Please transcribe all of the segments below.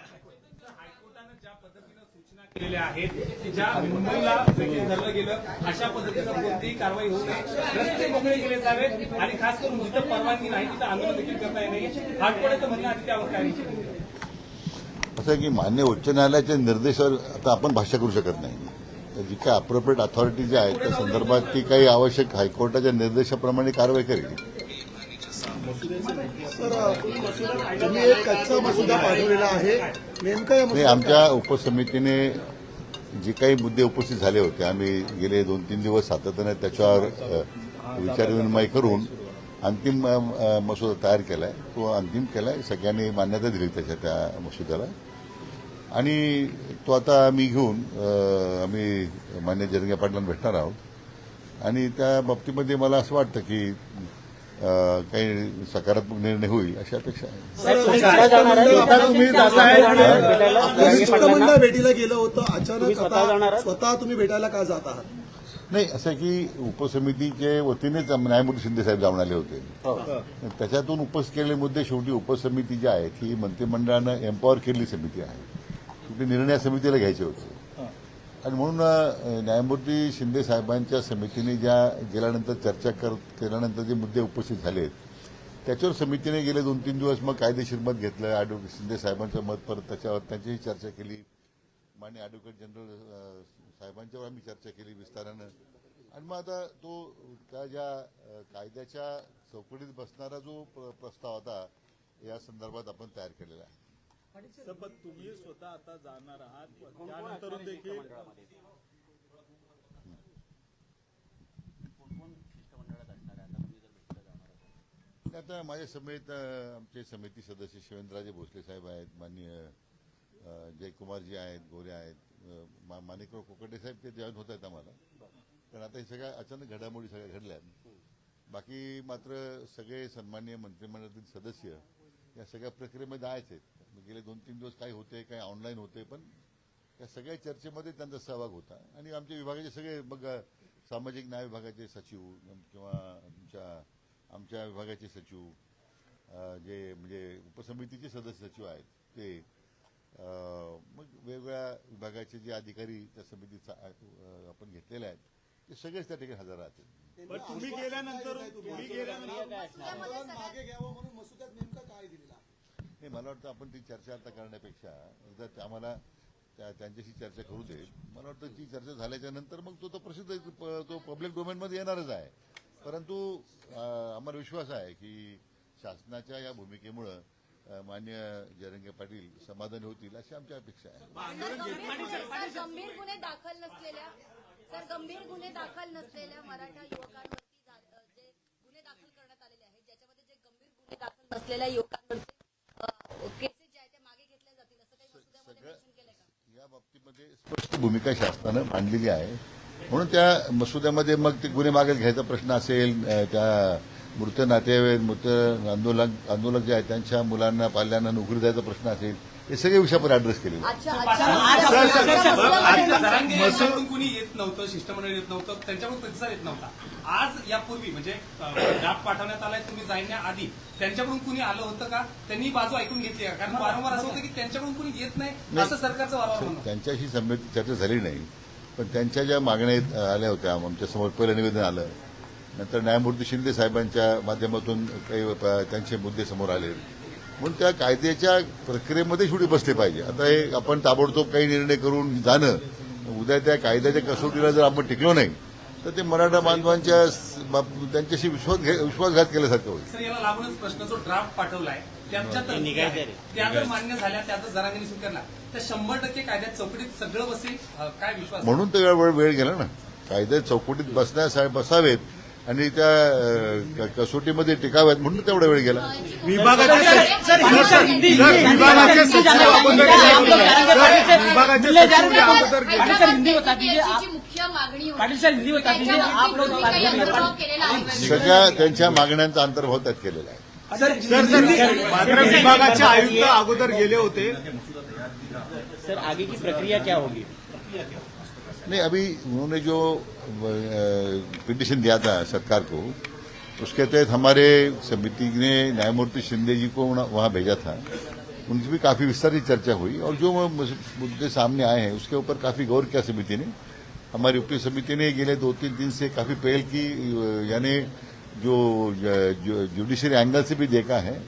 हायकोर्टानं ज्या पद्धतीनं सूचना केलेल्या आहेत ज्या मुंबईला वेगळं धरलं गेलं अशा पद्धतीनं कोणतीही कारवाई होऊ नये रस्ते मोकळे केले जावेत आणि खास करून जिथं परवानगी नाही तिथं आंदोलन देखील करता येणे हायकोर्टाचं म्हणणं आधी त्यावर काय असं की मान्य उच्च न्यायालयाच्या निर्देशावर आता आपण भाष्य करू शकत नाही. जी काय अप्रोप्रिएट अथॉरिटी जी आहे त्या संदर्भात ती काही आवश्यक हायकोर्टाच्या निर्देशाप्रमाणे कारवाई करेल. तुम्ही एक कच्चा मसुदा पाठवलेला आहे. नेमका या नाही आमच्या उपसमितीने जे काही मुद्दे उपस्थित झाले होते आम्ही गेले दोन तीन दिवस सातत्याने त्याच्यावर विचारविनिमय करून अंतिम मसुदा तयार केलाय. तो अंतिम केलाय. सगळ्यांनी मान्यता दिली त्याच्या त्या मसुद्याला. आणि तो आता आम्ही घेऊन आम्ही मान्य जरंगे पाटलांना भेटणार आहोत. आणि त्या बाबतीमध्ये मला असं वाटतं की काही सकारात्मक निर्णय होईल अशी अपेक्षा आहे. शिष्टमंडळ भेटीला गेलं होतं. अचानक स्वतः तुम्ही भेटायला का जात आहात? नाही असं की उपसमितीचे वतीनेच न्यायमूर्ती शिंदे साहेब जाऊन आले होते. त्याच्यातून उपस्थित केलेले मुद्दे. शेवटी उपसमिती जी आहे ही मंत्रिमंडळानं एम्पॉवर केलेली समिती आहे. शेवटी निर्णय समितीला घ्यायचे होते. आणि म्हणून न्यायमूर्ती शिंदे साहेबांच्या समितीने ज्या गेल्यानंतर चर्चा कर केल्यानंतर जे मुद्दे उपस्थित झाले त्याच्यावर समितीने गेले दोन तीन दिवस मग कायदेशीर मत घेतलं ॲडव्होकेट शिंदे साहेबांचं मत परत त्याच्यावर त्यांचीही चर्चा केली. मान्य ॲडव्होकेट जनरल साहेबांच्यावर आम्ही चर्चा केली विस्तारानं. आणि मग आता तो त्या ज्या कायद्याच्या चौकटीत बसणारा जो प्र- प्रस्ताव होता या संदर्भात आपण तयार केलेला आहे. पण तुम्ही स्वतः आता जाणार आहात. त्यानंतर देखील आता माझ्या समेत आमचे समिती सदस्य शिवेंद्रराजे भोसले साहेब आहेत माननीय जयकुमारजी आहेत गोरे आहेत माणिकराव कोकडे साहेब ते जॉईन होत आहेत आम्हाला. पण आता हे सगळ्या अचानक घडामोडी सगळ्या घडल्या बाकी मात्र सगळे सन्मान्य मंत्रिमंडळातील सदस्य या सगळ्या प्रक्रियेमध्ये आहेच आहेत. गेले दोन तीन दिवस काय होते काय ऑनलाईन होते पण या सगळ्या चर्चेमध्ये त्यांचा सहभाग होता. आणि आमच्या विभागाचे सगळे मग सामाजिक न्याय विभागाचे सचिव किंवा आमच्या आमच्या विभागाचे सचिव जे म्हणजे उपसमितीचे सदस्य सचिव आहेत ते मग वेगवेगळ्या विभागाचे जे अधिकारी त्या समितीचा आपण घेतलेले आहेत ते सगळेच त्या ठिकाणी हजर राहतील. पण तुम्ही गेल्यानंतर तुम्ही गेल्यानंतर आंदोलन मागे घ्यावं म्हणून मसुद्यात नेमका काय आहे? नाही मला वाटतं आपण ती चर्चा आता करण्यापेक्षा एकदा ते आम्हाला त्या- त्यांच्याशी चर्चा करू दे. मला वाटतं ती चर्चा झाल्याच्यानंतर मग तो तो प्रसिद्ध प- तो पब्लिक डोमेनमध्ये येणारच आहे. परंतु आम्हाला विश्वास आहे की शासनाच्या या भूमिकेमुळं मान्य जयरंगे पाटील समाधानी होतील अशी आमची अपेक्षा आहे. गंभीर सर, गंभीर गुन्हे दाखल नसलेल्या सर गंभीर गुन्हे दाखल नसलेल्या मराठा युवकांवरती जे गुन्हे दाखल करण्यात आलेले आहेत ज्याच्यामध्ये जे गंभीर गुन्हे दाखल नसलेल्या युवकांवरती केसेस ज्या आहेत त्या मागे घेतल्या जातील असं काही मसुद्यामध्ये मेन्शन केलंय का या बाबतीमध्ये स्पष्ट भूमिका शासनानं मांडलेली आहे. म्हणून त्या मसुद्यामध्ये मग ते गुन्हे मागे घ्यायचा प्रश्न असेल त्या मृत नातेवाईक मृत आंदोलक आंदोलक जे आहेत त्यांच्या मुलांना पाल्यांना नोकरी द्यायचा प्रश्न असेल हे सगळे विषय आपण केलेले जरांगे यांच्याकडून कुणी येत नव्हतं शिष्टमंडळ येत नव्हतं त्यांच्याकडून प्रतिसाद येत नव्हता. आज यापूर्वी म्हणजे ड्राफ्ट पाठवण्यात आलाय तुम्ही जाण्याआधी त्यांच्याकडून कुणी आलं होतं का? त्यांनी बाजू ऐकून घेतली का? कारण वारंवार असं होतं की त्यांच्याकडून कुणी येत नाही असं सरकारचं वारंवार. त्यांच्याशी संबंधित चर्चा झाली नाही. पण त्यांच्या ज्या मागण्या आल्या होत्या आमच्यासमोर पहिलं निवेदन आलं. नंतर न्यायमूर्ती शिंदे साहेबांच्या माध्यमातून काही त्यांचे मुद्दे समोर आले. म्हणून त्या कायद्याच्या प्रक्रियेमध्ये शेवटी बसले पाहिजे. आता हे आपण ताबडतोब काही निर्णय करून जाणं उद्या त्या कायद्याच्या कसोटीला जर आपण टिकलो नाही तर ते मराठा बांधवांच्या त्यांच्याशी विश्वास घे- विश्वासघात केल्यासारखं होईल. सर याला लागूनच प्रश्न जो ड्राफ्ट पाठवलाय तर शंभर टक्के कायद्यात चौकटीत सगळं बसेल काय विश्वास? म्हणून तर वेळ वेळ गेला ना. कायदे चौकटीत बसण्यासाठी बसावेत. आणि त्या कसोटीमध्ये टिकाव्यात म्हणून तेवढा वेळ गेला. सगळ्या त्यांच्या मागण्यांचा अंतर्भाव त्यात केलेला आहे. मात्र विभागाचे आयुक्त अगोदर गेले होते. सर आगे की प्रक्रिया क्या होगी? नहीं, अभी उन्होंने जो पिटिशन दिया था सरकार को, उसके तहत हमारे समिति ने न्यायमूर्ति शिंदे जी को वहाँ- भेजा था। उनसे भी काफ़ी विस्तारित चर्चा हुई और जो मुद्दे सामने आए हैं, उसके ऊपर काफ़ी गौर किया समिति ने। हमारी उपरी समिति ने गेले दो तीन दिन से काफ़ी पहल की यानी जो जुडिशरी एंगल से भी देखा है।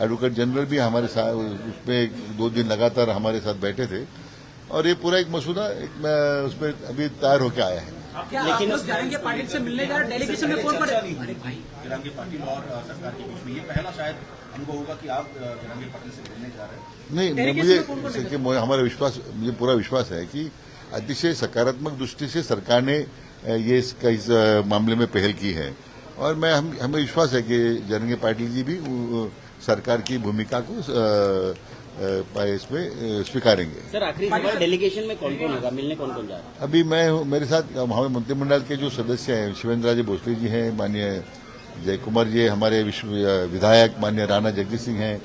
एडवोकेट जनरल भी हमारे साथ, उसमें दो दिन लगातार हमारे साथ बैठे थे। और ये पूरा एक मसूदा एक उसमें अभी तैयार होकर आया है। लेकिन जाएँगे पाटिल से मिलने जा रहे डेलीगेशन में कौन पाटिल और सरकार के बीच में ये पहला शायद अनुभव होगा कि आप पाटिल से मिलने जा रहे हैं। नहीं मुझे हमारा विश्वास मुझे पूरा विश्वास है कि अतिशय सकारात्मक दृष्टि से सरकार ने ये इस, इस मामले में पहल की है। और मैं हम, हमें विश्वास है कि जरंगे पाटिल जी भी सरकार की भूमिका को इसमें स्वीकारेंगे। सर आखिरी सवाल डेलीगेशन में कौन कौन होगा? मिलने कौन कौन जा रहा है? अभी मैं मेरे साथ हमारे मंत्रिमंडल के जो सदस्य हैं शिवेंद्र राजे भोसले जी हैं माननीय जय कुमार जी हमारे विश्व विधायक माननीय राणा जगजीत सिंह हैं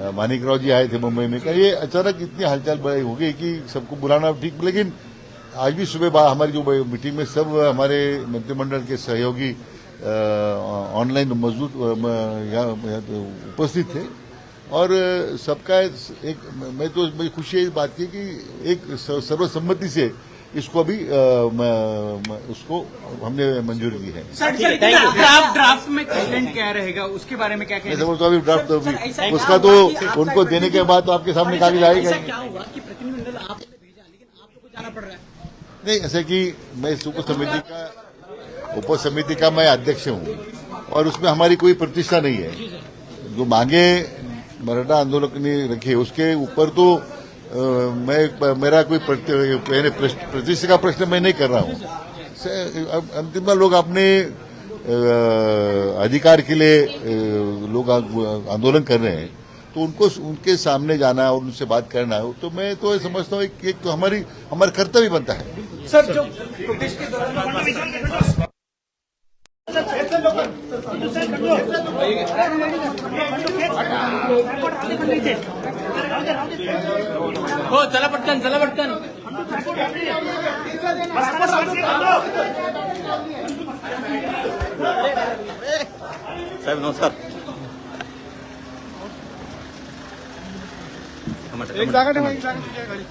अ, मानिकराव जी आए थे मुंबई में। कहा ये अचानक इतनी हलचल बढ़- हो गई कि सबको बुलाना ठीक लेकिन आज भी सुबह हमारी जो मीटिंग में सब हमारे मंत्रिमंडल के सहयोगी ऑनलाइन मौजूद उपस्थित थे। और सबका एक मैं तो मुझे खुशी है इस बात की कि एक सर्वसम्मति से इसको भी अ, म- म- उसको हमने मंजूरी दी है। सर ड्राफ्ट ड्राफ्ट में कंटेंट क्या रहेगा उसके बारे में क्या मैं समझता हूँ अभी ड्राफ्ट तो उसका तो उनको देने के बाद तो आपके सामने कागज़ आएगा क्या हुआ कि प्रतिनिधिमंडल आपने भेजा लेकिन आप लोग जाना पड़ रहा है? नहीं ऐसा कि मैं इस उप समिति का उप समिति का मैं अध्यक्ष हूँ और उसमें हमारी कोई प्रतिष्ठा नहीं है। जो मांगे मराठा आंदोलन ने रखी उसके ऊपर तो अ, मैं मेरा कोई प्रति- प्रतिष्ठा का प्रश्न मैं नहीं कर रहा हूँ। अंतिम में लोग अपने अधिकार के लिए लोग आंदोलन कर रहे हैं। तो उनको उनके सामने जाना और उनसे बात करना तो मैं तो समझता हूँ कि एक तो हमारी हमारा कर्तव्य बनता है। सर जो हो चला पटकन चला पटकन. साहेब नमस्कार. एक जागा ठेवा एक जागा गाडी.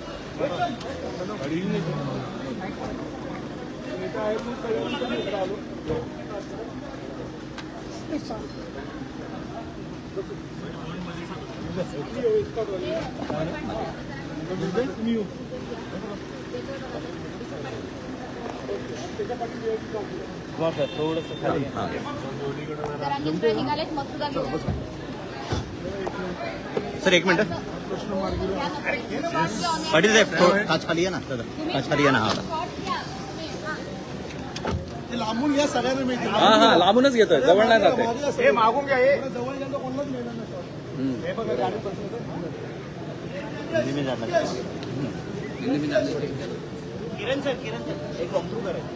सर एक मिनिट। पाटील साहेब काच खाली आहे ना? दादा काच खाली आहे ना? हा। लांबून घ्या सगळ्यांना मिळतील. हा हा लांबूनच घेतोय जवळ नाही जाते हे मागून घ्या हे. जवळ गेलं कोणालाच मिळणार नाही. हे बघा गाडी बसली. किरण सर किरण सर एक वॉकथ्रू करायचं